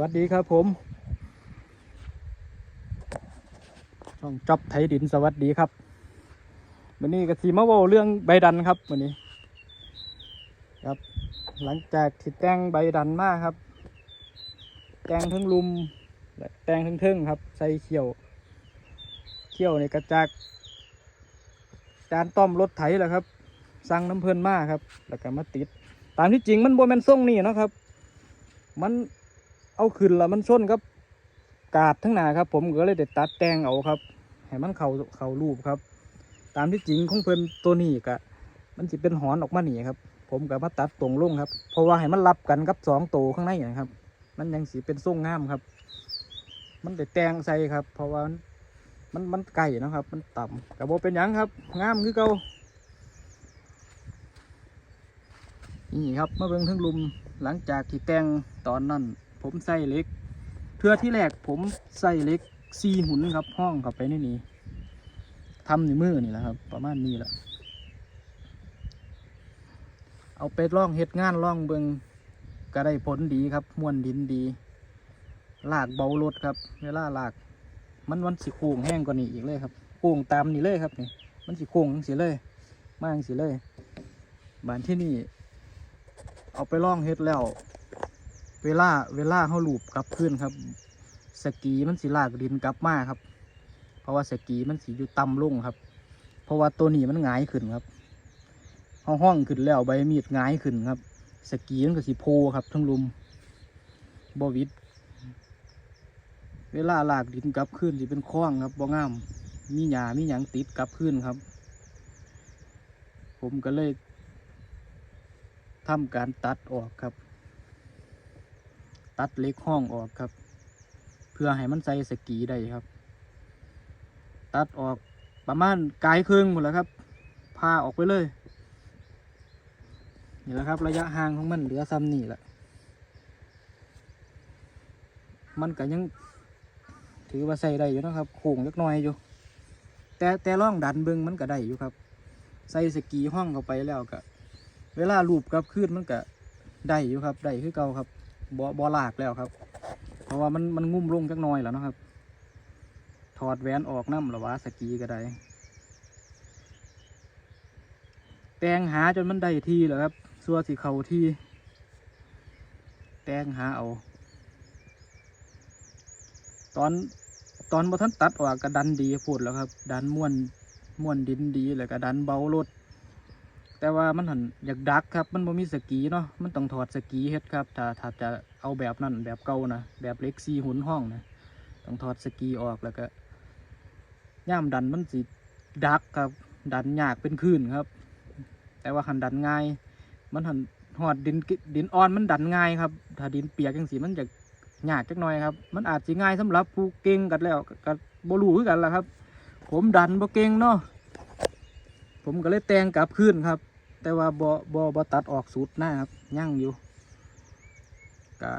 วัสดีครับผม ช่องจับไถดินสวัสดีครับวันนี้กสีมาเว่าเรื่องใบดันครับวันนี้ ครับ หลังจากที่แต่งใบดันมากครับ แต่งทั้งลุมและแต่งทั้งเทิงครับ ใส่เขียวเขียวในกระจากจานต้อมรถไถแหละครับ สั่งน้ำเพลินมากครับ แล้วก็มาติด ตามที่จริงมันโบแมนส่งนี่นะครับ มัน เอาขึ้นแล้วมันส้นครับ กาดทั้งหนาครับ ผมก็เลยเด็ดตัดแตงเอาครับให้มันเขาเข่ารูปครับ ตามที่จริงของเพิ่นตัวนี้กะมันจะเป็นหอนออกมาหนีครับ ผมก็มาตัดตรงลงครับ เพราะว่าให้มันรับกันกับสองตัวข้างในนะครับ มันยังสีเป็นทรงงามครับ มันได้แตงใส่ครับ เพราะว่ามันมันมันไก่นะครับ มันต่ำกับโบเป็นหยังครับ งามคือเก่านี่ครับมาเบิ่งทั้งลุมหลังจากที่แตงตอนนั้น ผมใส่เล็กเทือที่แรกผมใส่เล็กซีหุนครับห้องเข้าไปในนี้ทำในมือนี่แหละครับ ประมาณนี้แหละเอาไปล่องเฮ็ดงานล่องเบิงก็ได้ผลดีครับม้วนดินดีลากเบารถครับเวลาลาก มันมันสิโค้งแห้งกว่านี้อีกเลยครับโค้งตามนี่เลยครับนี่มันสิโค้งสิเลยมาจังสิเลยบานที่นี่เอาไปล่องเฮ็ดแล้ว เวลาเวลาเขาลูบกลับขึ้นครับ สกีมันสิลากดินกลับมาครับ เพราะว่าสกีมันสีอยู่ต่ำลงครับ เพราะว่าตัวนี้มันหงายขึ้นครับห้องห้องขึ้นแล้วใบมีดหงายขึ้นครับ สกีมันก็สีโพครับทั้งลุมบวิดเวลาลากดินกลับขึ้นสิเป็นคล้องครับบ่งาม มีหญ้ามีหยังติดกลับขึ้นครับ ผมก็เลยทำการตัดออกครับ ตัดเล็กห้องออกครับ เพื่อให้มันใส่สกีได้ครับ ตัดออกประมาณกายครึ่งหมดแล้วครับพาออกไปเลยนี่แหละครับ ระยะห่างของมันเหลือซ้ำนี่แหละมันก็ยังถือว่าใส่ได้อยู่นะครับโค้งเล็กน้อยอยู่ แต่แต่ล่องดันเบิงมันก็ได้อยู่ครับ ใส่สกีห้องเข้าไปแล้วก็เวลาลูบกับขึ้นมันก็ได้อยู่ครับได้คือเก่าครับ บ่บ่ลากแล้วครับ เพราะว่ามันมันงุ่มลงจักหน่อยแล้วนะครับ ถอดแหวนออกน้ำหรือว่าสกีก็ได้แตงหาจนมันได้ที่แล้วครับส่วสีเขาที่ แตงหาเอา ตอนตอนบทันตัดออกก็ดันดีพูดแล้วครับ ดันม้วนม้วนดินดีแล้วก็ดันเบารถ แต่ว่ามันหันอยากดักครับ มันบ่มีสกีเนาะ มันต้องถอดสกีเฮ็ดครับ ถ้าถ้าจะเอาแบบนั้นแบบเก่านะ แบบเล็กซีหุ่นห้องนะ ต้องถอดสกีออกแล้วก็ย่ามดันมันสิดักครับ ดันยากเป็นคลื่นครับ แต่ว่าหันดันง่าย มันหันหอดดินดินอ่อนมันดันง่ายครับ ถ้าดินเปียกจังสีมันจะยากจักหน่อยครับ มันอาจจะง่ายสำหรับผู้เก่งกันแล้วกับบรูคือกันล่ะครับ ผมดันบ่เก่งเนาะ ผมก็เลยแต่งกลับขึ้นครับ แต่ว่าบอบอบอตัดออกสูตรหน้าครับยั่งอยู่ก็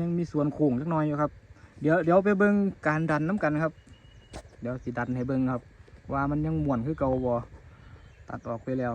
ยังมีส่วนโค้งจักน้อยอยู่ครับ เดี๋ยวเดี๋ยวไปเบิ้งการดันน้กันครับ เดี๋ยวสิดันให้เบิ้งครับ ว่ามันยังม่วนคือเก่าบอตัดออกไปแล้ว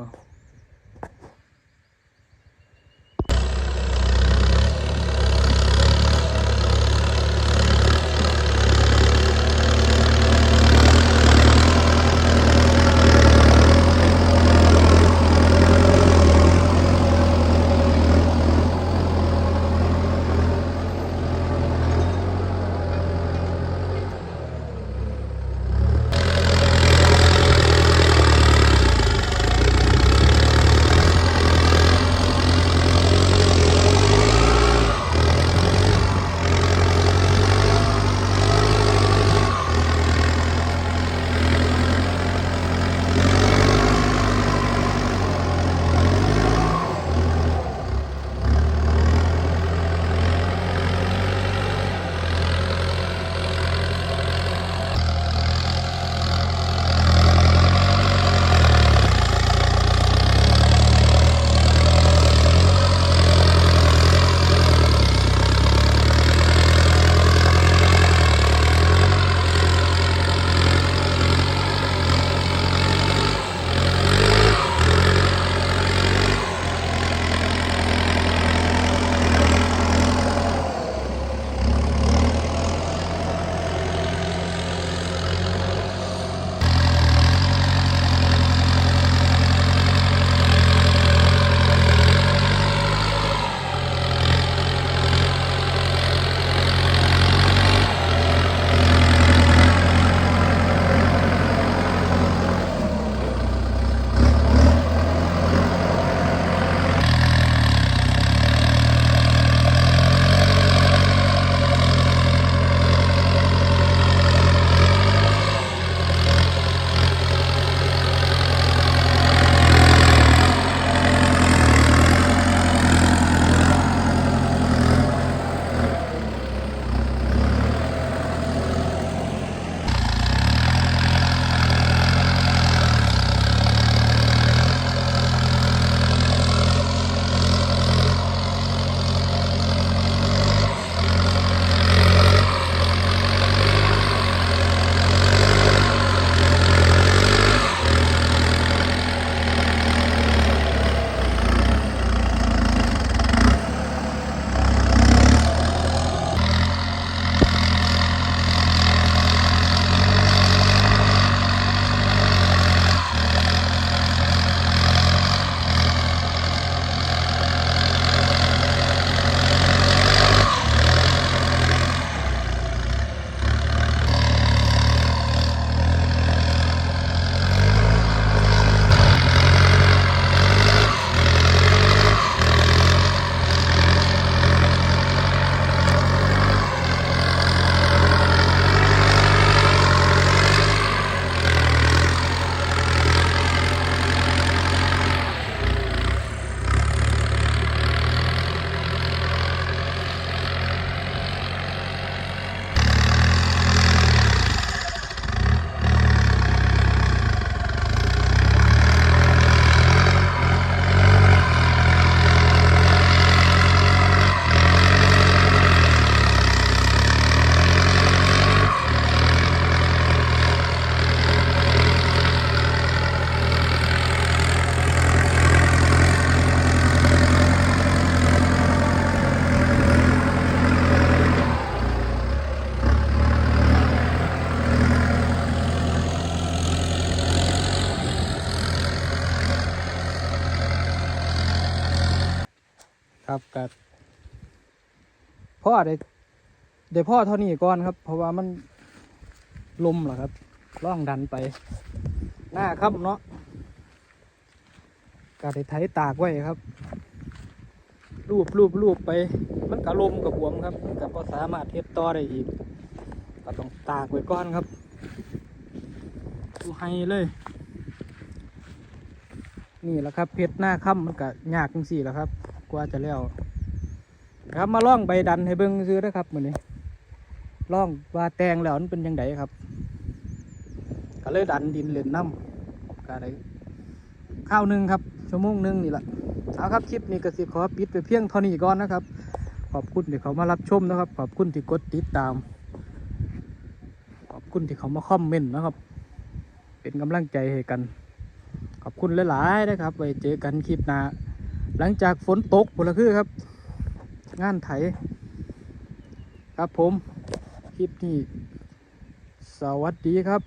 ครับกับพ่อได้ได้พ่อเท่านี้ก่อนครับ เพราะว่ามันลมเหรอครับล่องดันไป หน้าค่ำเนาะก็ได้ไถตากไว้ครับ รูปรูปรูปไป มันก็ลมกับบวมครับมันก็พอสามารถเฮ็ดต่อได้อีกก็ต้องตากไว้ก่อนครับดูให้เลยนี่แหละครับเพชรหน้าค่ำมันก็ยากจังสี่แหละครับ กว่าจะแล้วครับมาล่องใบดันให้เบิ้งซื้อนะครับมือนี้ล่องว่าแตงแล้วมันเป็นยังไงครับก็เลยดันดินเล่นน้ำก็ได้ข้าวหนึ่งครับ ชั่วโมงหนึ่งนี่แหละเอาครับคลิปนี้ก็สิขอปิดไปเพียงเท่านี้ก่อนนะครับ ขอบคุณที่เขามารับชมนะครับ ขอบคุณที่กดติดตาม ขอบคุณที่เขามาคอมเมนต์นะครับ เป็นกำลังใจให้กัน ขอบคุณหลายๆนะครับ ไว้เจอกันคลิปหน้า หลังจากฝนตกผล้วคือครับ งานไถ ครับผม คลิปนี้ สวัสดีครับ